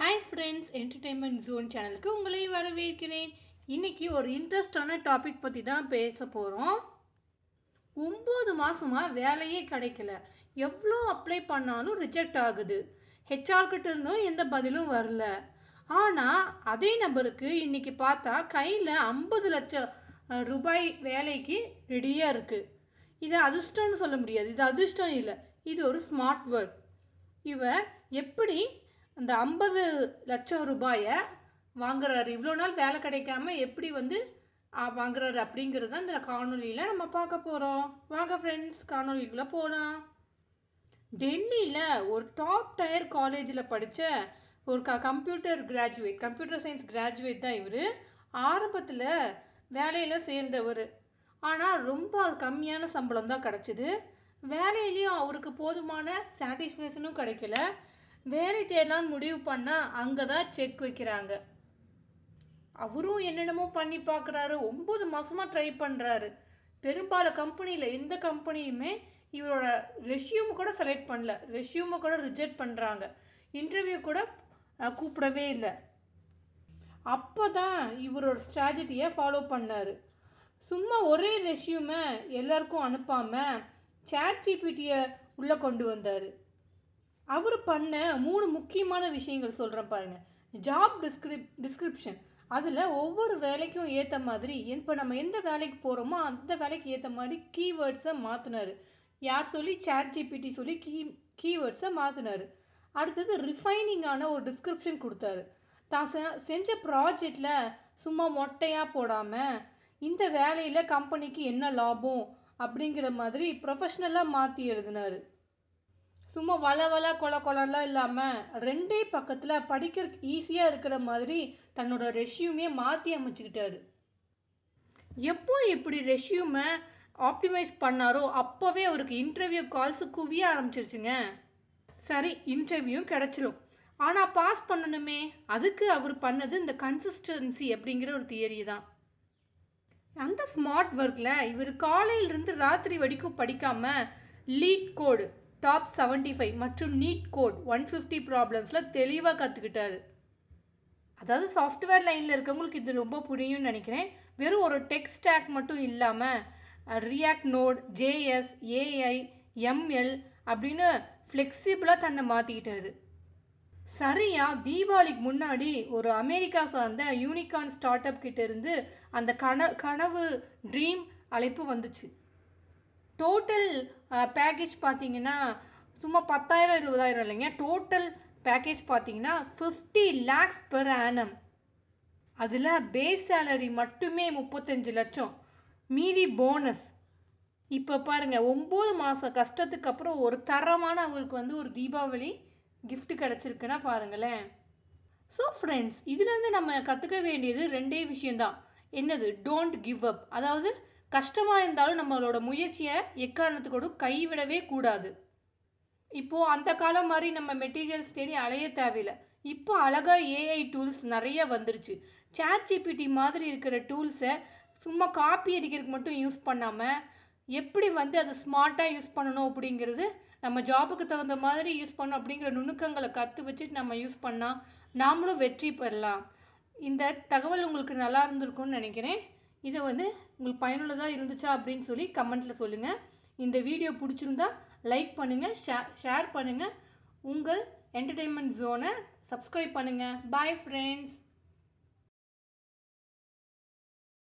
Hi friends entertainment zone சேனலுக்கு உங்களை வரவேற்கிறேன். இன்னைக்கு ஒரு இன்ட்ரெஸ்டான டாபிக் பற்றி தான் பேச போகிறோம் ஒம்பது மாதமாக வேலையே கிடைக்கல. எவ்வளோ அப்ளை பண்ணாலும் ரிஜெக்ட் ஆகுது. ஹெச்ஆர் கிட்ட இருந்தும் எந்த பதிலும் வரல. ஆனால் அதே நபருக்கு இன்னைக்கு பார்த்தா கையில் ஐம்பது லட்சம் ரூபாய் வேலைக்கு ரெடியாக இருக்குது இது அதிர்ஷ்டம்னு சொல்ல முடியாது. இது அதிர்ஷ்டம் இல்லை. இது ஒரு ஸ்மார்ட் ஒர்க் இவர் எப்படி அந்த ஐம்பது லட்சம் ரூபாயை வாங்குறாரு. இவ்வளோ நாள் வேலை கிடைக்காம எப்படி வந்து வாங்குறாரு அப்படிங்கிறது தான் இந்த காணொலியில் நம்ம பார்க்க போகிறோம் வாங்க ஃப்ரெண்ட்ஸ் காணொலிக்குள்ளே போகலாம் டெல்லியில் ஒரு டாப் டயர் காலேஜில் படித்த ஒரு க computer graduate computer science graduate தான் இவர். ஆரம்பத்தில் வேலையில் சேர்ந்தவர். ஆனால் ரொம்ப கம்மியான சம்பளம் தான் கிடச்சிது. வேலையிலையும் அவருக்கு போதுமான சாட்டிஸ்ஃபேக்ஷனும் கிடைக்கல. வேலை தேடலாம்னு முடிவு பண்ணால் அங்கே தான் செக் வைக்கிறாங்க. அவரும் என்னென்னமோ பண்ணி பார்க்குறாரு. ஒம்பது மாதமாக ட்ரை பண்ணுறாரு பெரும்பாலும் கம்பெனியில் எந்த கம்பெனியுமே இவரோட ரெஷ்யூம் கூட செலக்ட் பண்ணல. ரெஷ்யூமை கூட ரிஜெக்ட் பண்ணுறாங்க இன்டர்வியூ கூட கூப்பிடவே இல்லை. அப்போ தான் இவரோட ஸ்ட்ராட்டஜியை ஃபாலோ பண்ணார். சும்மா ஒரே ரெஷ்யூமை எல்லாருக்கும் அனுப்பாமல் சேட் ஜிபிடியை உள்ளே கொண்டு வந்தார். அவர் பண்ண மூணு முக்கியமான விஷயங்கள் சொல்கிறேன் பாருங்கள் ஜாப் டிஸ்கிரிப் டிஸ்கிரிப்ஷன் அதில் ஒவ்வொரு வேலைக்கும் ஏற்ற மாதிரி இப்போ நம்ம எந்த வேலைக்கு போகிறோமோ அந்த வேலைக்கு ஏற்ற மாதிரி கீவேர்ட்ஸை மாற்றினார் யார் சொல்லி? சேட் ஜிபிடி சொல்லி கீ கீவேர்ட்ஸை மாற்றினார் அடுத்தது ரிஃபைனிங்கான ஒரு டிஸ்கிரிப்ஷன் கொடுத்தாரு. தான் செ- செஞ்ச ப்ராஜெக்டில் சும்மா மொட்டையாக போடாமல் இந்த வேலையில் கம்பெனிக்கு என்ன லாபம் அப்படிங்கிற மாதிரி ப்ரொஃபஷ்னலாக மாற்றி எழுதினார். சும்மா வள வள கொல கொலம்லாம் இல்லாமல் ரெண்டே பக்கத்தில் படிக்கிறதுக்கு ஈஸியாக இருக்கிற மாதிரி தன்னோட ரெஷ்யூமே மாற்றி அமைச்சுக்கிட்டாரு. எப்போ இப்படி ரெஷ்யூமை ஆப்டிமைஸ் பண்ணாரோ அப்போவே அவருக்கு இன்டர்வியூ கால்ஸ் குவிய ஆரம்பிச்சிருச்சுங்க. சரி இன்டர்வியூ கிடச்சிரும். ஆனால் பாஸ் பண்ணணுமே அதுக்கு அவர் பண்ணது இந்த கன்சிஸ்டன்சி அப்படிங்கிற ஒரு தியரி தான். அந்த ஸ்மார்ட் ஒர்க்கில் இவர் காலையிலிருந்து ராத்திரி வரைக்கும் படிக்காமல் லீட் கோடு டாப் 75 ஃபைவ் மற்றும் நீட் கோட் ஒன் ஃபிஃப்டி ப்ராப்ளம்ஸில் தெளிவாக கற்றுக்கிட்டாரு அதாவது சாஃப்ட்வேர் லைனில் இருக்கவங்களுக்கு இது ரொம்ப புரியும்னு நினைக்கிறேன். வெறும் ஒரு டெக் ஸ்டாக் மட்டும் இல்லாமல் React Node JS AI ML அப்படின்னு ஃப்ளெக்சிபிளாக தன்னை மாற்றிக்கிட்டாரு சரியா தீபாவளிக்கு முன்னாடி ஒரு அமெரிக்கா சார்ந்த யூனிகார்ன் ஸ்டார்ட் அப் கிட்டேருந்து அந்த கன கனவு ட்ரீம் அழைப்பு வந்துச்சு. டோட்டல் பேக்கேஜ் பார்த்தீங்கன்னா சும்மா பத்தாயிரம் இருபதாயிரம் இல்லைங்க. டோட்டல் பேக்கேஜ் பார்த்தீங்கன்னா ஃபிஃப்டி லேக்ஸ் பெர் ஆனம் அதில் பேஸ் சேலரி மட்டுமே முப்பத்தஞ்சு லட்சம். மீதி போனஸ் இப்போ பாருங்கள் ஒம்பது மாதம் கஷ்டத்துக்கு அப்புறம் ஒரு தரமான அவருக்கு வந்து ஒரு தீபாவளி கிஃப்ட் கிடச்சிருக்குன்னா பாருங்களேன். ஸோ ஃப்ரெண்ட்ஸ் இதுலேருந்து நம்ம கற்றுக்க வேண்டியது ரெண்டே விஷயந்தான் என்னது? டோன்ட் கிவ் அப் அதாவது கஷ்டமாக இருந்தாலும் நம்மளோட முயற்சியை எக்காரணத்துக்கூட கைவிடவே கூடாது. இப்போது அந்த காலம் மாதிரி நம்ம மெட்டீரியல்ஸ் தேடி அலைய தேவையில்லை. இப்போ அழகாக ஏஐ டூல்ஸ் நிறைய வந்துருச்சு. சேட் ஜிபிடி மாதிரி இருக்கிற டூல்ஸை சும்மா காப்பி அடிக்கிறதுக்கு மட்டும் யூஸ் பண்ணாமல் எப்படி வந்து அதை ஸ்மார்ட்டாக யூஸ் பண்ணணும் அப்படிங்கிறது நம்ம ஜாபுக்கு தகுந்த மாதிரி யூஸ் பண்ணணும் அப்படிங்கிற நுணுக்கங்களை கற்று வச்சுட்டு நம்ம யூஸ் பண்ணால் நாமளும் வெற்றி பெறலாம். இந்த தகவல் உங்களுக்கு நல்லா இருந்திருக்கும்னு நினைக்கிறேன். இதை வந்து உங்களுக்கு பயனுள்ளதாக இருந்துச்சா அப்படின்னு சொல்லி கமெண்ட்டில் சொல்லுங்கள் இந்த வீடியோ பிடிச்சிருந்தா லைக் பண்ணுங்கள் ஷேர் ஷேர் பண்ணுங்கள் உங்கள் என்டர்டெயின்மெண்ட் ஜோனை சப்ஸ்கிரைப் பண்ணுங்கள் பாய் ஃப்ரெண்ட்ஸ்